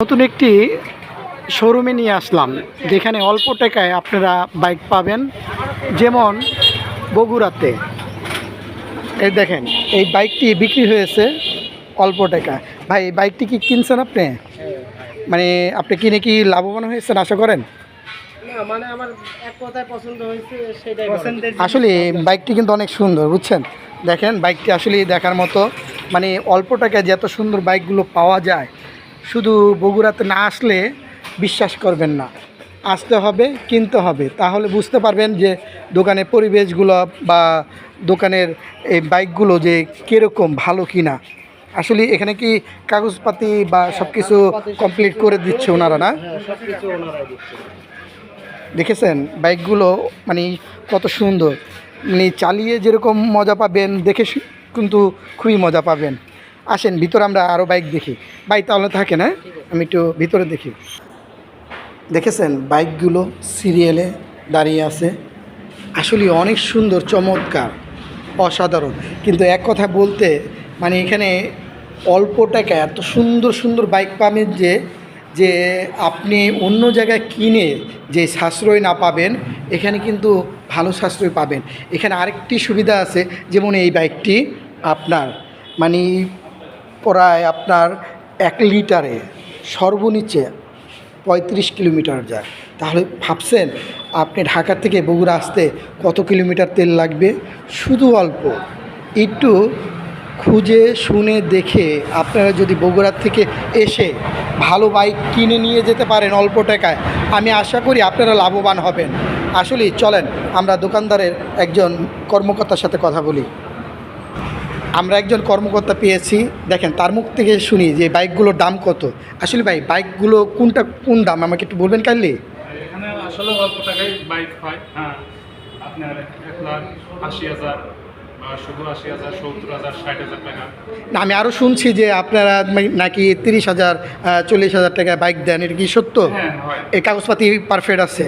নতুন একটি শোরুমে নিয়ে আসলাম। যেখানে অল্প টাকায় আপনারা বাইক পাবেন যেমন বগুড়াতে। এই দেখেন এই বাইকটি বিক্রি হয়েছে অল্প টাকা। ভাই এই বাইকটি কি কিনছেন আপনি? মানে আপনি কিনে কি লাভবান হয়েছেন আশা করেন? না মানে আমার এক কথায় পছন্দ হয়েছে সেটাই পছন্দের আসলে বাইকটি কিন্তু অনেক সুন্দর বুঝছেন? দেখেন বাইকটি আসলে দেখার মতো। মানে অল্প টাকায় যে এত সুন্দর বাইকগুলো পাওয়া যায় শুধু বগুড়াতে না আসলে বিশ্বাস করবেন না। আসতে হবে, কিনতে হবে। তাহলে বুঝতে পারবেন যে দোকানের পরিবেশগুলো বা দোকানের এই বাইকগুলো যে কীরকম, ভালো কিনা। আসলে এখানে কি কাগজপাতি বা সব কিছু কমপ্লিট করে দিচ্ছে ওনারা না? দেখেছেন? বাইকগুলো মানে কত সুন্দর। মানে চালিয়ে যেরকম মজা পাবেন, দেখে কিন্তু খুবই মজা পাবেন। আসেন, ভিতরে আমরা আরও বাইক দেখি। বাইক তাহলে থাকে না? আমি একটু ভিতরে দেখি। দেখেছেন, বাইকগুলো সিরিয়ালে দাঁড়িয়ে আছে। আসলে অনেক সুন্দর, চমৎকার, অসাধারণ। কিন্তু এক কথা বলতে মানে এখানে অল্প টাকায় এত সুন্দর সুন্দর বাইক পাবেন যে যে আপনি অন্য জায়গায় কিনে যে সাশ্রয় না পাবেন, এখানে কিন্তু ভালো সাশ্রয় পাবেন। এখানে আরেকটি সুবিধা আছে, যেমন এই বাইকটি আপনার। মানে প্রায় আপনার এক লিটারে সর্বনিচে পঁয়ত্রিশ কিলোমিটার যায়। তাহলে ভাবছেন আপনি ঢাকা থেকে বগুড়া আসতে কত কিলোমিটার তেল লাগবে? শুধু অল্প। একটু খুঁজে, শুনে, দেখে আপনারা যদি বগুড়ার থেকে এসে ভালো বাইক কিনে নিয়ে যেতে পারেন অল্প টাকায়, আমি আশা করি আপনারা লাভবান হবেন। আসলেই চলেন, আমরা দোকানদারের একজন কর্মকর্তার সাথে কথা বলি। আমরা একজন কর্মকর্তা পেয়েছি। দেখেন তার মুখ থেকে শুনি যে বাইকগুলোর দাম কত। আসলে ভাই বাইকগুলো কোনটা কোন দাম? আমাকে একটু বলবেন কাইলে এখানে আসলে অল্প টাকায় বাইক হয় হ্যাঁ। আপনার এক লাখ আশি হাজার টাকা। না আমি আরও শুনছি যে আপনারা নাকি তিরিশ হাজার চল্লিশ হাজার টাকায় বাইক দেন এটা কি সত্য? হ্যাঁ এই কাগজপাতি পারফেক্ট আছে।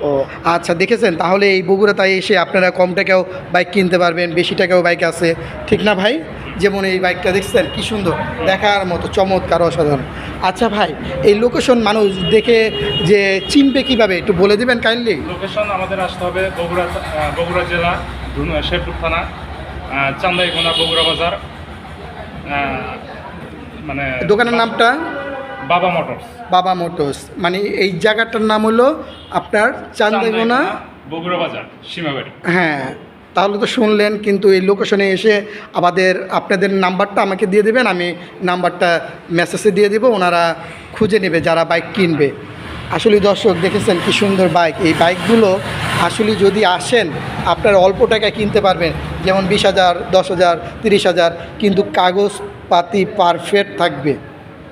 ও আচ্ছা দেখেছেন? তাহলে এই বগুড়াতায় এসে আপনারা কম টাকাও বাইক কিনতে পারবেন বেশি টাকাও বাইক আছে। ঠিক না ভাই? যেমন এই বাইকটা দেখছেন? কি সুন্দর। দেখার মতো চমৎকার অসাধারণ। আচ্ছা ভাই এই লোকেশন মানুষ দেখে যে চিনবে কীভাবে একটু বলে দিবেন কাইন্ডলি লোকেশন আমাদের আসতে হবে বগুড়া বগুড়া জেলা শেরপুর থানা আহ, চান্দাইকোনা বগুড়া বাজার মানে দোকানের নামটা? বাবা মোটরস। বাবা মোটরস। মানে এই জায়গাটার নাম হলো আপনার চান্দাইগোনা বগুড়া বাজার সীমাবাড়ি। হ্যাঁ তাহলে তো শুনলেন কিন্তু এই লোকেশনে এসে আমাদের আপনাদের নাম্বারটা আমাকে দিয়ে দেবেন আমি নাম্বারটা মেসেজে দিয়ে দেবো ওনারা খুঁজে নেবে যারা বাইক কিনবে। আসলে দর্শক দেখেছেন কি সুন্দর বাইক এই বাইকগুলো আসলে যদি আসেন আপনারা অল্প টাকায় কিনতে পারবেন। যেমন বিশ হাজার দশ হাজার তিরিশ হাজার কিন্তু কাগজপাতি পারফেক্ট থাকবে।